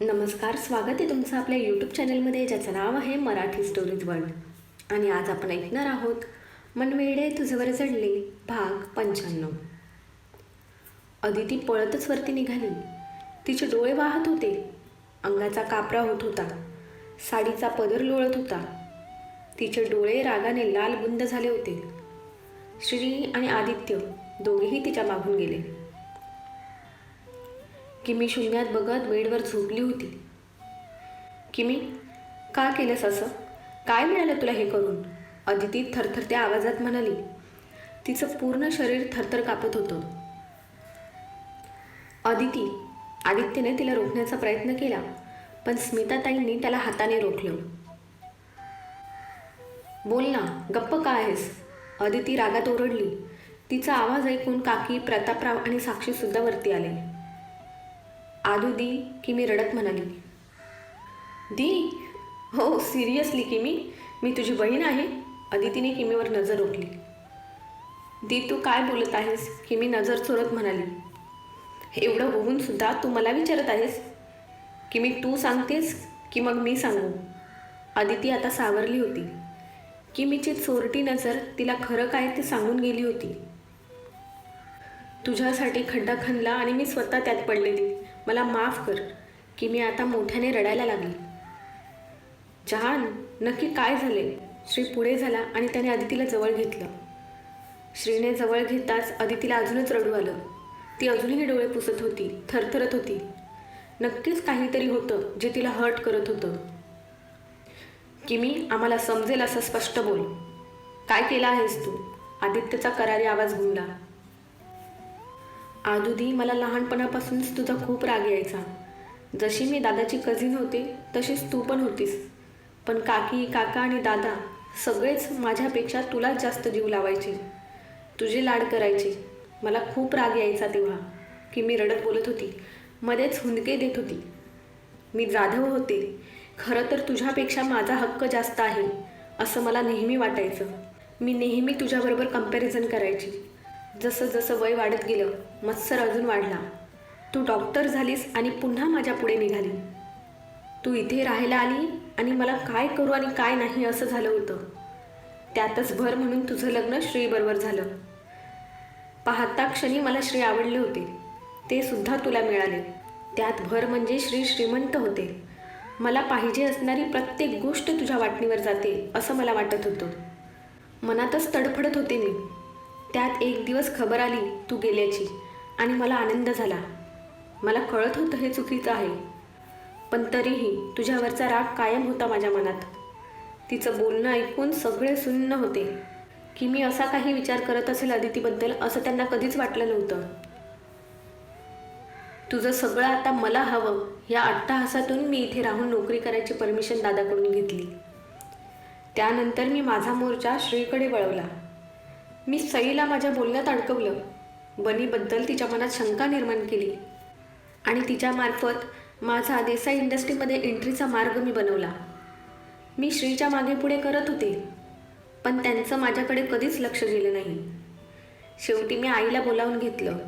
नमस्कार स्वागत आहे तुमचं आपल्या यूट्यूब चॅनलमध्ये ज्याचं नाव आहे मराठी स्टोरीज वर्ल्ड आणि आज आपण ऐकणार आहोत मनवेडे तुझवर चढले भाग पंच्याण्णव. अदिती पळतच वरती निघाली. तिचे डोळे वाहत होते. अंगाचा कापरा होत होता. साडीचा पदर लोळत होता. तिचे डोळे रागाने लाल बुंद झाले होते. श्री आणि आदित्य दोघेही तिच्या मागून गेले. की मी शून्यात बघत बेडवर झोपली होती. की मी का केलंस असं? काय मिळालं तुला हे करून? अदिती थरथरत्या आवाजात म्हणाली. तिचं पूर्ण शरीर थरथर कापत होतं. अदिती आदित्यने तिला रोखण्याचा प्रयत्न केला पण स्मिताताईंनी त्याला हाताने रोखलं. बोल ना गप्प का आहेस? अदिती रागात ओरडली. तिचा आवाज ऐकून काकी प्रतापराव आणि साक्षीसुद्धा वरती आले. आदू दी की मी रडत म्हणाली. दी? हो सिरियसली किमी मी? तुझी बहीण आहे. अदितीने किमीवर नजर रोखली. दी तू काय बोलत आहेस किमी नजर चोरत म्हणाली? एवढं होऊन सुद्धा तू मला विचारत आहेस? की मी तू सांगतेस की मग मी सांगू? अदिती आता सावरली होती. किमीची चोरटी नजर तिला खरं काय ते सांगून गेली होती. तुझ्यासाठी खड्डा खणला आणि मी स्वतः त्यात पडलेली. मला माफ कर की मी आता मोठ्याने रडायला लागली. जहान नक्की काय झाले? श्री पुढे झाला आणि त्याने अदितीला जवळ घेतलं. श्रीने जवळ घेताच अदितीला अजूनच रडू आलं. ती अजूनही डोळे पुसत होती थरथरत होती. नक्कीच काहीतरी होतं जे तिला हर्ट करत होतं. की मी आम्हाला समजेल असं स्पष्ट बोल. काय केलं आहेस तू? आदित्यचा करारी आवाज घुमला आदुदी मला लहानपणापासूनच तुझा खूप राग यायचा. जशी मी दादाची कझिन होते तशीच तू पण होतीस. पण काकी काका आणि दादा सगळेच माझ्यापेक्षा तुलाच जास्त जीव लावायचे. तुझे लाड करायचे. मला खूप राग यायचा तेव्हा की मी रडत बोलत होती. मध्येच हुंदके देत होती. मी जाधव होते. खरं तर तुझ्यापेक्षा माझा हक्क जास्त आहे असं मला नेहमी वाटायचं. मी नेहमी तुझ्याबरोबर कंपॅरिझन करायची. जसं जसं वय वाढत गेलं मत्सर अजून वाढला. तू डॉक्टर झालीस आणि पुन्हा माझ्या पुढे निघाली. तू इथे राहायला आली आणि मला काय करू आणि काय नाही असं झालं होतं. त्यातच भर म्हणून तुझं लग्न श्रीबरोबर झालं. पाहता क्षणी मला श्री आवडले होते. ते सुद्धा तुला मिळाले. त्यात भर म्हणजे श्री श्रीमंत होते. मला पाहिजे असणारी प्रत्येक गोष्ट तुझ्या वाटणीवर जाते असं मला वाटत होतं. मनातच तडफडत होते मी. त्यात एक दिवस खबर आली तू गेल्याची आणि मला आनंद झाला. मला कळत होतं हे चुकीचं आहे. पण तरीही तुझ्यावरचा राग कायम होता माझ्या मनात. तिचं बोलणं ऐकून सगळे सुन्न होते. की मी असा काही विचार करत असेल अदितीबद्दल असं त्यांना कधीच वाटलं नव्हतं. तुझं सगळं आता मला हवं या अट्टहासातून मी इथे राहून नोकरी करायची परमिशन दादाकडून घेतली. त्यानंतर मी माझा मोर्चा श्रीकडे वळवला. मी सईला माझ्या बोलण्यात अडकवलं. बनीबद्दल तिच्या मनात शंका निर्माण केली. आणि तिच्यामार्फत माझा देसाई इंडस्ट्रीमध्ये एंट्रीचा मार्ग मी बनवला. मी श्रीच्या मागे पुढे करत होते पण त्यांचं माझ्याकडे कधीच लक्ष गेलं नाही. शेवटी मी आईला बोलावून घेतलं.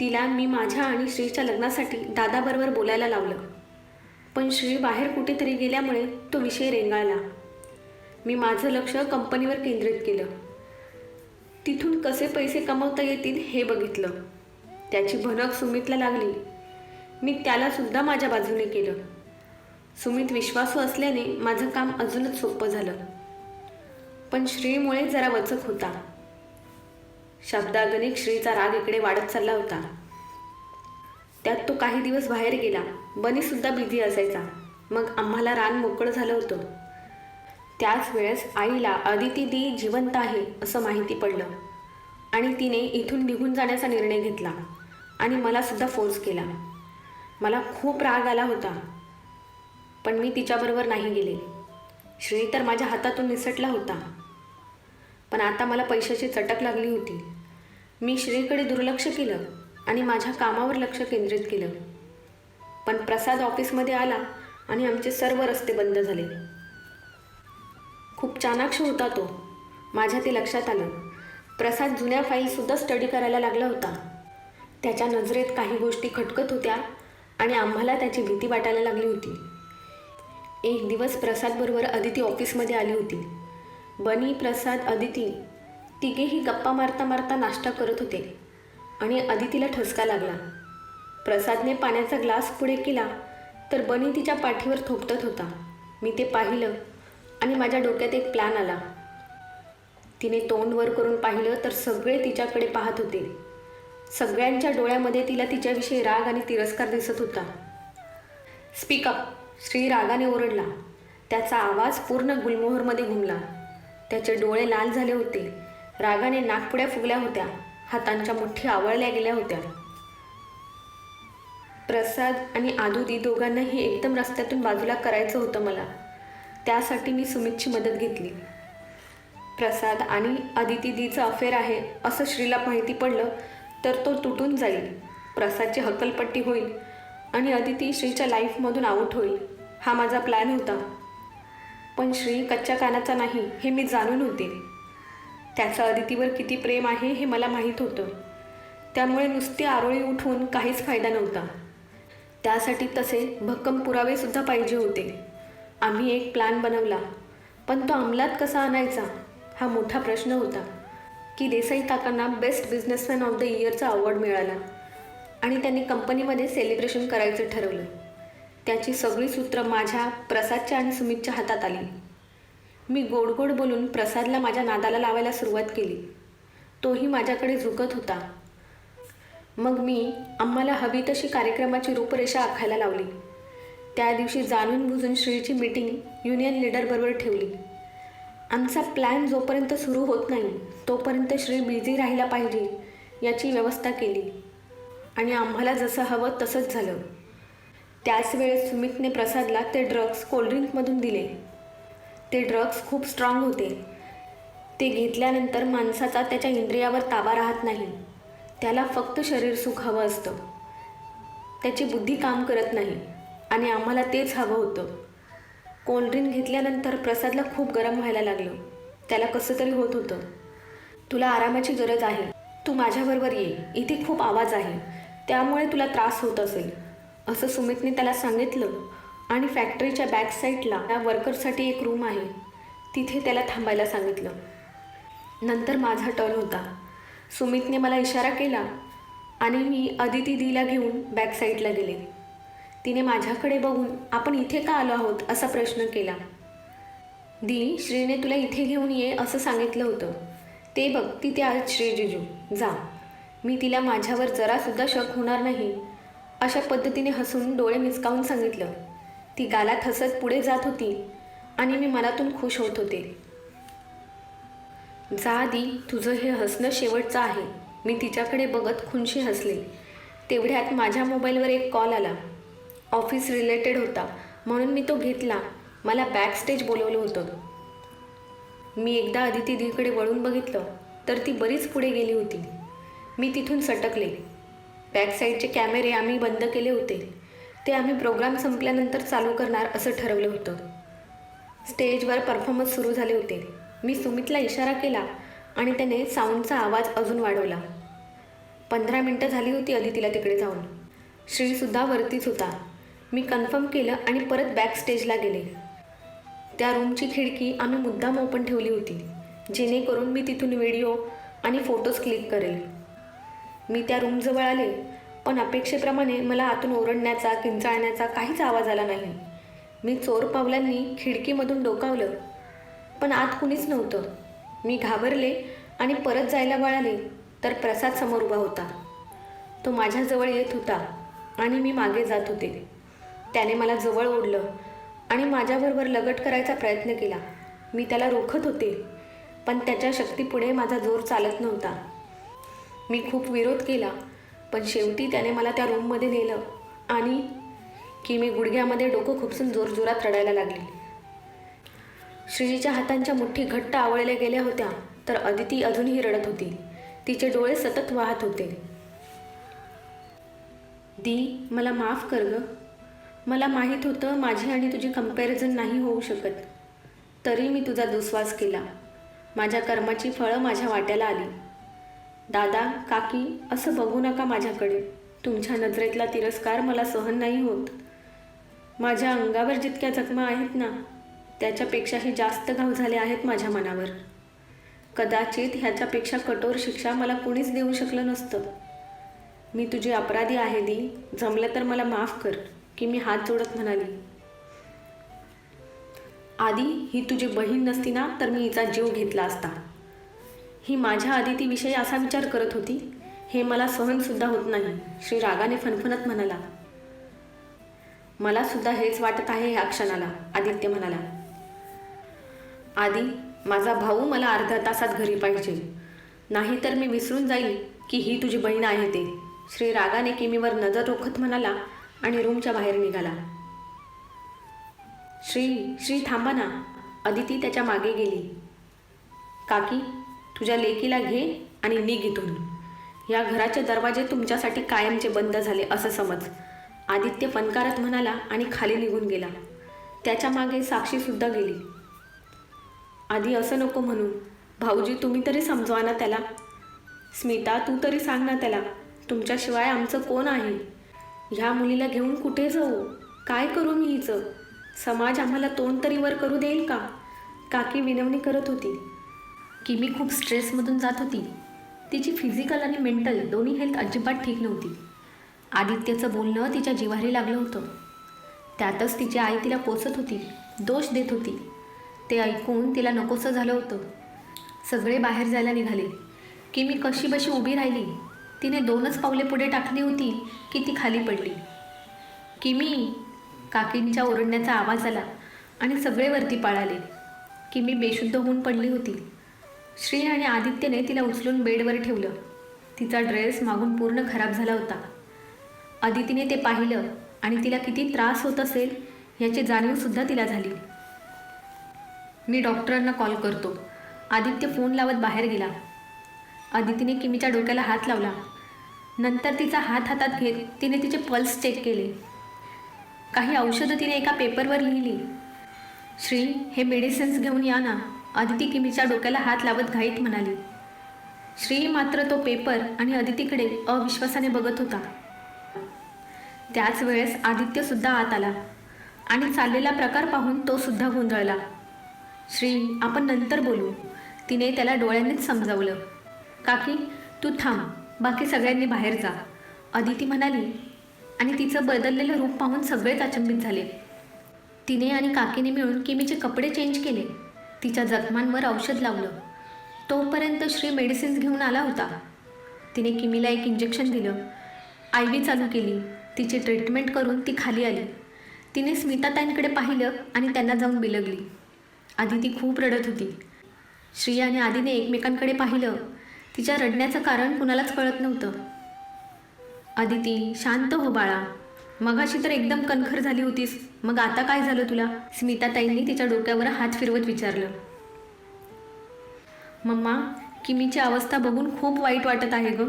तिला मी माझ्या आणि श्रीच्या लग्नासाठी दादाबरोबर बोलायला लावलं. पण श्री बाहेर कुठेतरी गेल्यामुळे तो विषय रेंगाळला. मी माझं लक्ष कंपनीवर केंद्रित केलं. तिथून कसे पैसे कमवता येतील हे बघितलं. त्याची भनक सुमितला लागली. मी त्याला सुद्धा माझ्या बाजूने केलं. सुमित विश्वासू असल्याने माझं काम अजूनच सोपं झालं. पण श्रीमुळे जरा वचक होता. शब्दागणिक श्रीचा राग इकडे वाढत चालला होता. त्यात तो काही दिवस बाहेर गेला. बनीसुद्धा बिझी असायचा. मग आम्हाला रान मोकळं झालं होतं. त्याच वेळेस आईला अदिती दी जिवंत आहे असं माहिती पडलं. आणि तिने इथून निघून जाण्याचा निर्णय घेतला आणि मला सुद्धा फोर्स केला. मला खूप राग आला होता. पण मी तिच्याबरोबर नाही गेले. श्री तर माझ्या हातातून निसटला होता. पण आता मला पैशाची चटक लागली होती. मी श्रीकडे दुर्लक्ष केलं आणि माझ्या कामावर लक्ष केंद्रित केलं. पण प्रसाद ऑफिसमध्ये आला आणि आमचे सर्व रस्ते बंद झाले. खूप चाणाक्ष होता तो. माझ्या ते लक्षात आलं. प्रसाद जुन्या फाईलसुद्धा स्टडी करायला लागला होता. त्याच्या नजरेत काही गोष्टी खटकत होत्या आणि आम्हाला त्याची भीती वाटायला लागली होती. एक दिवस प्रसादबरोबर अदिती ऑफिसमध्ये आली होती. बनी प्रसाद अदिती तिघेही गप्पा मारता मारता नाश्ता करत होते आणि अदितीला ठसका लागला. प्रसादने पाण्याचा ग्लास पुढे केला तर बनी तिच्या पाठीवर थोपटत होता. मी ते पाहिलं. आणि माझ्या डोक्यात एक प्लॅन आला. तिने तोंड वर करून पाहिलं तर सगळे तिच्याकडे पाहत होते. सगळ्यांच्या डोळ्यामध्ये तिला तिच्याविषयी राग आणि तिरस्कार दिसत होता. स्पीकअप श्री रागाने ओरडला. त्याचा आवाज पूर्ण गुलमोहरमध्ये घुमला. त्याचे डोळे लाल झाले होते. रागाने नागपुड्या फुगल्या होत्या. हातांच्या मुठ्ठी आवळल्या गेल्या होत्या. प्रसाद आणि आदुदी दोघांनाही एकदम रस्त्यातून बाजूला करायचं होतं मला. त्यासाठी मी सुमितची मदत घेतली. प्रसाद आणि अदिती दीचं अफेअर आहे असं श्रीला माहिती पडलं तर तो तुटून जाईल. प्रसादची हकलपट्टी होईल आणि अदिती श्रीच्या लाईफमधून आऊट होईल. हा माझा प्लॅन होता. पण श्री कच्च्या कानाचा नाही हे मी जाणून होते. त्याचं अदितीवर किती प्रेम आहे हे मला माहीत होतं. त्यामुळे नुसती आरोळी उठवून काहीच फायदा नव्हता. त्यासाठी तसे भक्कम पुरावेसुद्धा पाहिजे होते. आम्ही एक प्लॅन बनवला पण तो अंमलात कसा आणायचा हा मोठा प्रश्न होता. की देसाई काकांना बेस्ट बिझनेसमॅन ऑफ द इयरचा अवॉर्ड मिळाला आणि त्यांनी कंपनीमध्ये सेलिब्रेशन करायचं ठरवलं. त्याची सगळी सूत्रं माझ्या प्रसादच्या आणि सुमितच्या हातात आली. मी गोड गोड बोलून प्रसादला माझ्या नादाला लावायला सुरुवात केली. तोही माझ्याकडे झुकत होता. मग मी आम्हाला हवी तशी कार्यक्रमाची रूपरेषा आखायला लावली. त्या दिवशी जाणून बुजून श्रीची मीटिंग युनियन लीडरबरोबर ठेवली. आमचा प्लॅन जोपर्यंत सुरू होत नाही तोपर्यंत श्री बिझी राहिला पाहिजे याची व्यवस्था केली. आणि आम्हाला जसं हवं तसंच झालं. त्याच वेळेस सुमितने प्रसादला ते ड्रग्स कोल्ड्रिंकमधून दिले. ते ड्रग्स खूप स्ट्रॉंग होते. ते घेतल्यानंतर माणसाचा त्याच्या इंद्रियावर ताबा राहत नाही. त्याला फक्त शरीर सुख हवं असतं. त्याची बुद्धी काम करत नाही. आणि आम्हाला तेच हवं होतं. कोल्ड्रिंक घेतल्यानंतर प्रसादला खूप गरम व्हायला लागलं. त्याला कसं तरी होत होतं. तुला आरामाची गरज आहे. तू माझ्याबरोबर ये. इथे खूप आवाज आहे. त्यामुळे तुला त्रास होत असेल. असं सुमितने त्याला सांगितलं. आणि फॅक्टरीच्या बॅक साईडला त्या वर्करसाठी एक रूम आहे. तिथे त्याला थांबायला सांगितलं. नंतर माझा टर्न होता. सुमितने मला इशारा केला आणि मी अदिती दीला घेऊन बॅक साईडला गेले. तिने माझ्याकडे बघून आपण इथे का आलो आहोत असा प्रश्न केला. दी श्रीने तुला इथे घेऊन ये असं सांगितलं होतं. ते बघ ती त्या श्रीजिजू जा. मी तिला माझ्यावर जरासुद्धा शक होणार नाही अशा पद्धतीने हसून डोळे मिचकावून सांगितलं. ती गालात हसत पुढे जात होती आणि मी मनातून खुश होत होते. जा दी तुझं हे हसणं शेवटचं आहे. मी तिच्याकडे बघत खुनशी हसले. तेवढ्यात माझ्या मोबाईलवर एक कॉल आला. ऑफिस रिलेटेड होता. म्हणून मी तो घेतला. मला बॅक स्टेज बोलवलं होतं. मी एकदा आदिती दीकडे वळून बघितलं तर ती बरीच पुढे गेली होती. मी तिथून सटकले. बॅक साईडचे कॅमेरे आम्ही बंद केले होते. ते आम्ही प्रोग्राम संपल्यानंतर चालू करणार असं ठरवलं होतं. स्टेजवर परफॉर्मन्स सुरू झाले होते. मी सुमितला इशारा केला आणि त्याने साऊंडचा आवाज अजून वाढवला. पंधरा मिनटं झाली होती अदितीला तिकडे जाऊन. श्रीसुद्धा वरतीच होता. मी कन्फर्म केलं आणि परत बॅक स्टेजला गेले. त्या रूमची खिडकी आम्ही मुद्दाम ओपन ठेवली होती. जेणेकरून मी तिथून व्हिडिओ आणि फोटोज क्लिक करेल. मी त्या रूमजवळ आले पण अपेक्षेप्रमाणे मला आतून ओरडण्याचा किंचाळण्याचा काहीच आवाज आला नाही. मी चोर पावलांनी खिडकीमधून डोकावलं पण आत कुणीच नव्हतं. मी घाबरले आणि परत जायला वळाले तर प्रसाद समोर उभा होता. तो माझ्याजवळ येत होता आणि मी मागे जात होते. त्याने मला जवळ ओढलं आणि माझ्याबरोबर लगट करायचा प्रयत्न केला. मी त्याला रोखत होते पण त्याच्या शक्तीपुढे माझा जोर चालत नव्हता. मी खूप विरोध केला पण शेवटी त्याने मला त्या रूममध्ये नेलं आणि की मी गुडघ्यामध्ये डोकं खुपसून जोरजोरात रडायला लागली. श्रीजीच्या हातांच्या मुठ्ठी घट्ट आवळल्या गेल्या होत्या तर अदिती अजूनही रडत होती. तिचे डोळे सतत वाहत होते. दी मला माफ कर ग. मला माहीत होतं माझी आणि तुझी कंपॅरिझन नाही होऊ शकत. तरी मी तुझा दुस्वास केला. माझ्या कर्माची फळं माझ्या वाट्याला आली. दादा काकी असं बघू नका माझ्याकडे. तुमच्या नजरेतला तिरस्कार मला सहन नाही होत. माझ्या अंगावर जितक्या जखमा आहेत ना त्याच्यापेक्षाही जास्त घाव झाले आहेत माझ्या मनावर. कदाचित ह्याच्यापेक्षा कठोर शिक्षा मला कुणीच देऊ शकलं नसतं. मी तुझी अपराधी आहे दी. जमलं तर मला माफ कर. की मी हात जोडत म्हणाली आधी ही तुझी बहीण नसती ना तर मी हिचा जीव घेतला असता. ही माझ्या आदितीविषयी असा विचार करत होती. हे मला सहनसुद्धा होत नाही श्री रागाने फणफणत म्हणाला. मला सुद्धा हेच वाटत आहे ह्या क्षणाला आदित्य म्हणाला. आधी माझा भाऊ मला अर्ध्या तासात घरी पाहिजे. नाही तर मी विसरून जाईल की ही तुझी बहीण आहे ते. श्री रागाने किमीवर नजर रोखत म्हणाला आणि रूमच्या बाहेर निघाला. श्री श्री थांबा ना. अदिती त्याच्यामागे गेली. काकी तुझ्या लेकीला घे आणि निघ इथून. या घराचे दरवाजे तुमच्यासाठी कायमचे बंद झाले असं समज. आदित्य फनकारत म्हणाला आणि खाली निघून गेला. त्याच्यामागे साक्षीसुद्धा गेली. आधी असं नको म्हणू. भाऊजी तुम्ही तरी समजवा ना त्याला. स्मिता तू तरी सांग ना त्याला. तुमच्याशिवाय आमचं कोण आहे? ह्या मुलीला घेऊन कुठे जाऊ? काय करू मी हिचं? समाज आम्हाला तोंड तरी वर करू देईल का? काकी विनवणी करत होती. की मी खूप स्ट्रेसमधून जात होती. तिची फिजिकल आणि मेंटल दोन्ही हेल्थ अजिबात ठीक नव्हती. आदित्यचं बोलणं तिच्या जिवारी लागलं होतं. त्यातच तिची आई तिला पोचत होती. दोष देत होती. ते ऐकून तिला नकोसं झालं होतं. सगळे बाहेर जायला निघाले. की मी कशी बशी उभी राहिली? तिने दोनच पावले पुढे टाकली होती की ती खाली पडली. किमी काकींच्या ओरडण्याचा आवाज आला आणि सगळे वरती पळाले. किमी बेशुद्ध होऊन पडली होती. श्री आणि आदित्यने तिला उचलून बेडवर ठेवलं. तिचा ड्रेस मागून पूर्ण खराब झाला होता. आदितीने ते पाहिलं आणि तिला किती त्रास होत असेल याची जाणीवसुद्धा तिला झाली. मी डॉक्टरांना कॉल करतो. आदित्य फोन लावत बाहेर गेला. आदितीने किमीच्या डोक्याला हात लावला. नंतर तिचा हात हातात घेत तिने तिचे पल्स चेक केले. काही औषधं तिने एका पेपरवर लिहिली. श्री हे मेडिसिन्स घेऊन या ना अदिती किमीच्या डोक्याला हात लावत घाईत म्हणाली. श्री मात्र तो पेपर आणि अदितीकडे अविश्वासाने बघत होता. त्याच वेळेस आदित्यसुद्धा आत आला आणि चाललेला प्रकार पाहून तो सुद्धा गोंधळला. श्री आपण नंतर बोलू. तिने त्याला डोळ्यांनीच समजावलं. काकी तू थांब. बाकी सगळ्यांनी बाहेर जा. अदिती म्हणाली आणि तिचं बदललेलं रूप पाहून सगळेच अचंबित झाले. तिने आणि काकीने मिळून किमीचे कपडे चेंज केले. तिच्या जखमांवर औषध लावलं. तोपर्यंत श्री मेडिसिन्स घेऊन आला होता. तिने किमीला एक इंजेक्शन दिलं. आय व्ही चालू केली. तिची ट्रीटमेंट करून ती खाली आली. तिने स्मिताताईंकडे पाहिलं आणि त्यांना जाऊन बिलगली. आधी ती खूप रडत होती. श्री आणि आदीने एकमेकांकडे पाहिलं. तिच्या रडण्याचं कारण कुणालाच कळत नव्हतं. आदिती शांत हो बाळा. मगाशी तर एकदम कणखर झाली होतीस. मग आता काय झालं तुला? स्मिताताईंनी तिच्या डोक्यावर हात फिरवत विचारलं. मम्मा किमीची अवस्था बघून खूप वाईट वाटत आहे ग.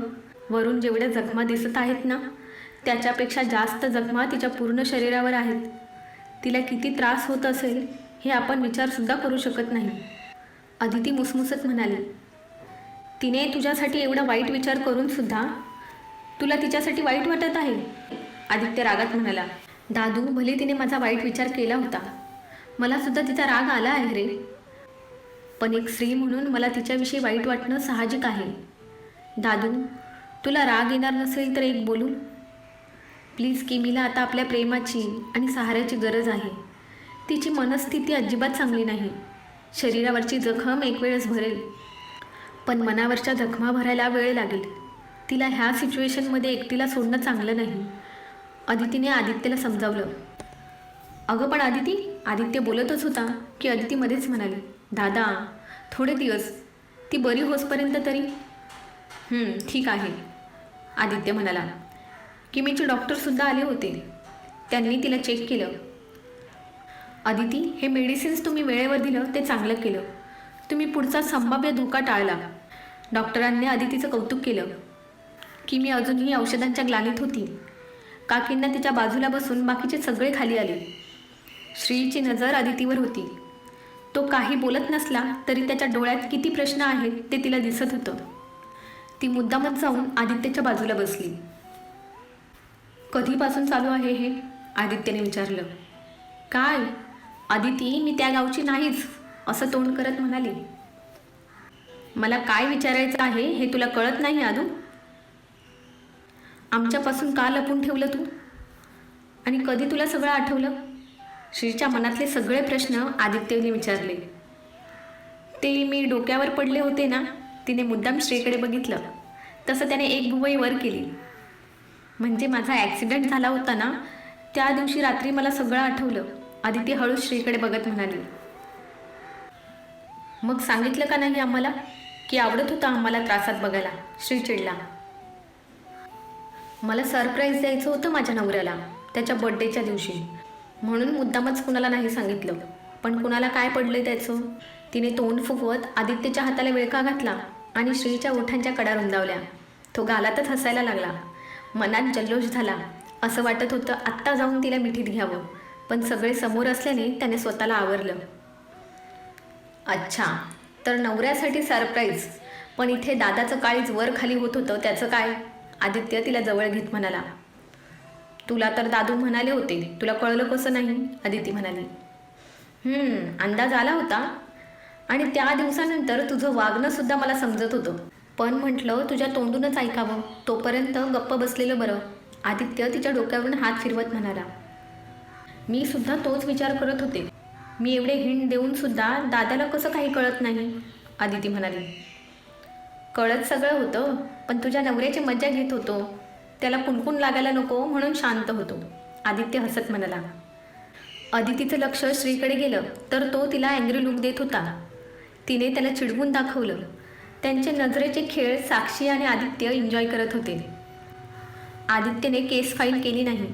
वरून जेवढ्या जखमा दिसत आहेत ना त्याच्यापेक्षा जास्त जखमा तिच्या पूर्ण शरीरावर आहेत. तिला किती त्रास होत असेल हे आपण विचारसुद्धा करू शकत नाही. अदिती मुसमुसत म्हणाली. तिने तुझ्यासाठी एवढा वाईट विचार करून सुद्धा तुला तिच्यासाठी वाईट वाटत आहे? आदित्य रागात म्हणाला दादू भले तिने माझा वाईट विचार केला होता. मला सुद्धा तिचा राग आला आहे रे. पण एक स्त्री म्हणून मला तिच्याविषयी वाईट वाटणं साहजिक आहे. दादू तुला राग येणार नसेल तर एक बोलू. प्लीज किमीला आता आपल्या प्रेमाची आणि सहाऱ्याची गरज आहे. तिची मनस्थिती अजिबात चांगली नाही. शरीरावरची जखम एक वेळेस भरेल. पण मनावरच्या जखमा भरायला वेळ लागेल. तिला ह्या सिच्युएशनमध्ये एकटीला सोडणं चांगलं नाही. अदितीने आदित्यला समजावलं. अगं पण आदिती आदित्य बोलतच होता की अदिती मध्येच म्हणाली दादा थोडे दिवस ती बरी होसपर्यंत तरी. ठीक आहे आदित्य म्हणाला. किमीचे डॉक्टरसुद्धा आले होते. त्यांनी तिला चेक केलं. अदिती हे मेडिसिन्स तुम्ही वेळेवर दिलं ते चांगलं केलं. तुम्ही पुढचा संभाव्य धोका टाळला. डॉक्टरांनी आदितीचं कौतुक केलं की मी अजूनही औषधांच्या ग्लानीत होती. काकींना तिच्या बाजूला बसून बाकीचे सगळे खाली आले. श्रीची नजर आदितीवर होती. तो काही बोलत नसला तरी त्याच्या डोळ्यात किती प्रश्न आहेत ते तिला दिसत होतं. ती मुद्दामच जाऊन आदित्यच्या बाजूला बसली. कधीपासून चालू आहे हे? आदित्यने विचारलं. काय? आदिती मी त्या गावची नाहीच असं तोंड करत म्हणाली. मला काय विचारायचं आहे हे तुला कळत नाही आदू? आमच्यापासून का लपून ठेवलं तू? आणि कधी तुला सगळं आठवलं? श्रीच्या मनातले सगळे प्रश्न आदित्यने विचारले. ते मी डोक्यावर पडले होते ना तिने मुद्दाम श्रीकडे बघितलं. तसं त्याने एक भुवई वर केली. म्हणजे माझा ॲक्सिडेंट झाला होता ना त्या दिवशी रात्री मला सगळं आठवलं. आदित्य हळू श्रीकडे बघत म्हणाली. मग सांगितलं का नाही आम्हाला? की आवडत होतं आम्हाला त्रासात बघायला श्री चिडला मला सरप्राईज द्यायचं होतं माझ्या नवऱ्याला त्याच्या बड्डेच्या दिवशी. म्हणून मुद्दामच कुणाला नाही सांगितलं. पण कुणाला काय पडलं त्याचं? तिने तोंड फुगवत आदित्यच्या हाताला विळका घातला आणि श्रीच्या ओठांच्या कडा रुंदावल्या. तो गालातच हसायला लागला. मनात जल्लोष झाला. असं वाटत होतं आत्ता जाऊन तिला मिठीत घ्यावं पण सगळे समोर असल्याने त्याने स्वतःला आवरलं. अच्छा तर नवऱ्यासाठी सरप्राईज. पण इथे दादाचं काळीच वर खाली होत होतं त्याचं काय? आदित्य तिला जवळ घेत म्हणाला तुला तर दादू म्हणाले होते. तुला कळलं कसं नाही? आदिती म्हणाली अंदाज आला होता. आणि त्या दिवसानंतर तुझं वागणं सुद्धा मला समजत होतं. पण म्हटलं तुझ्या तोंडूनच ऐकावं. तोपर्यंत गप्प बसलेलं बरं. आदित्य तिच्या डोक्यावरून हात फिरवत म्हणाला मी सुद्धा तोच विचार करत होते. मी एवढे हिंड देऊन सुद्धा दादाला कसं काही कळत नाही? आदिती म्हणाली. कळत सगळं होतं पण तुझ्या नवऱ्याची मज्जा घेत होतो. त्याला कुणकुण लागायला नको म्हणून शांत होतो. आदित्य हसत म्हणाला. अदितीचं लक्ष श्रीकडे गेलं तर तो तिला अँग्री लुक देत होता. तिने त्याला चिडवून दाखवलं. त्यांचे नजरेचे खेळ साक्षी आणि आदित्य एन्जॉय करत होते. आदित्यने केस फाईल केली नाही.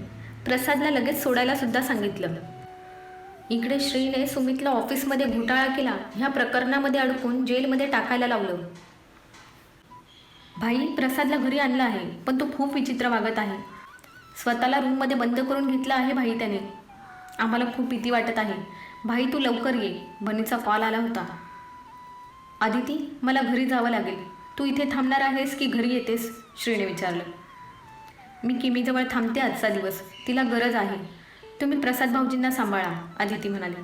प्रसादला लगेच सोडायला सुद्धा सांगितलं. इकडे श्रीने सुमितला ऑफिसमध्ये घोटाळा केला. ह्या प्रकरणामध्ये अडकून जेलमध्ये टाकायला लावलं. भाई प्रसादला घरी आणलं आहे पण तो खूप विचित्र वागत आहे. स्वतःला रूममध्ये बंद करून घेतलं आहे भाई त्याने. आम्हाला खूप भीती वाटत आहे. भाई तू लवकर ये. बनीचा कॉल आला होता. आदिती मला घरी जावं लागेल. तू इथे थांबणार आहेस की घरी येतेस? श्रीने विचारलं. मी किमीजवळ थांबते आजचा दिवस. तिला गरज आहे. तुम्ही प्रसाद भाऊजींना सांभाळा आदिती म्हणाली.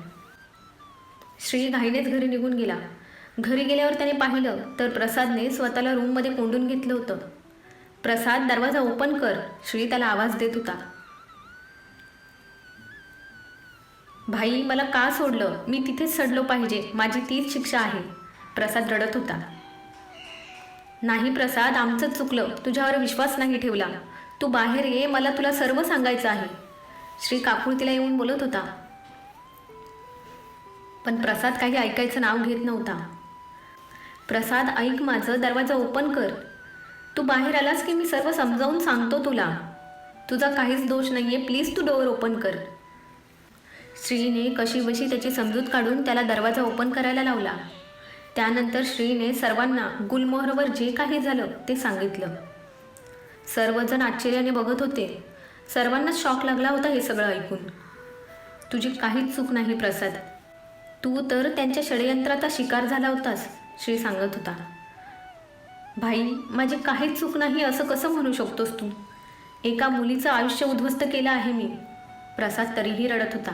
श्री घाईनेच घरी निघून गेला. घरी गेल्यावर त्याने पाहिलं तर प्रसादने स्वतःला रूममध्ये कोंडून घेतलं होतं. प्रसाद दरवाजा ओपन कर श्री त्याला आवाज देत होता. भाई मला का सोडलं? मी तिथेच सडलो पाहिजे. माझी तीच शिक्षा आहे. प्रसाद रडत होता. नाही प्रसाद आमचं चुकलं. तुझ्यावर विश्वास नाही ठेवला. तू बाहेर ये मला तुला सर्व सांगायचं आहे. श्री काकूळ तिला येऊन बोलत होता. पण प्रसाद काही ऐकायचं नाव घेत नव्हता. प्रसाद ऐक माझं दरवाजा ओपन कर. तू बाहेर आलास की मी सर्व समजावून सांगतो तुला. तुझा काहीच दोष नाही आहे प्लीज तू डोअर ओपन कर. श्रीने कशी बशी त्याची समजूत काढून त्याला दरवाजा ओपन करायला लावला. त्यानंतर श्रीने सर्वांना गुलमोहरवर जे काही झालं ते सांगितलं. सर्वजण आश्चर्याने बघत होते. सर्वांनाच शॉक लागला होता हे सगळं ऐकून. तुझी काहीच चूक नाही प्रसाद. तू तर त्यांच्या षडयंत्राचा शिकार झाला होतास श्री सांगत होता. भाई माझी काहीच चूक नाही असं कसं म्हणू शकतोस तू? एका मुलीचं आयुष्य उद्ध्वस्त केलं आहे मी. प्रसाद तरीही रडत होता.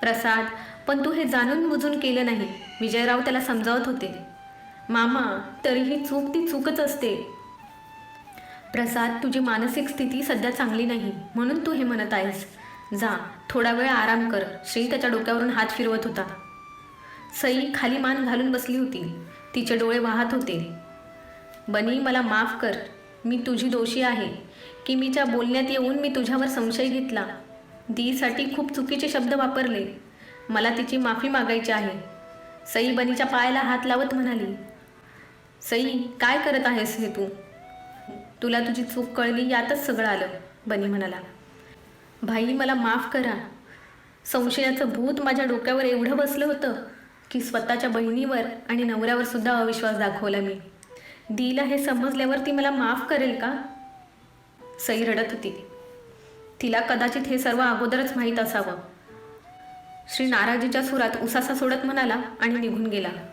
प्रसाद पण तू हे जाणून बुजून केलं नाही. विजयराव त्याला समजावत होते. मामा तरीही चूक ती चूकच असते. प्रसाद तुझी मानसिक स्थिती सध्या चांगली नाही म्हणून तू हे म्हणत आहेस. जा थोडा वेळ आराम कर. श्री त्याच्या डोक्यावरून हात फिरवत होता. सई खाली मान घालून बसली होती. तिचे डोळे वाहत होते. बनी मला माफ कर. मी तुझी दोषी आहे. की मी ज्या बोलण्यात येऊन मी तुझ्यावर संशय घेतला. दीसाठी खूप चुकीचे शब्द वापरले. मला तिची माफी मागायची आहे. सई बनीच्या पायाला हात लावत म्हणाली सई काय करत आहेस हे तू? तुला तुझी चूक कळली यातच सगळं आलं बनी म्हणाला. भाई मला माफ करा. संशयाचं भूत माझ्या डोक्यावर एवढं बसलं होतं की स्वतःच्या बहिणीवर आणि नवऱ्यावर सुद्धा अविश्वास दाखवला मी. दीला हे समजल्यावर ती मला माफ करेल का? सई रडत होती. तिला कदाचित हे सर्व अगोदरच माहीत असावं. श्री नाराजीच्या सुरात उसासा सोडत म्हणाला आणि निघून गेला.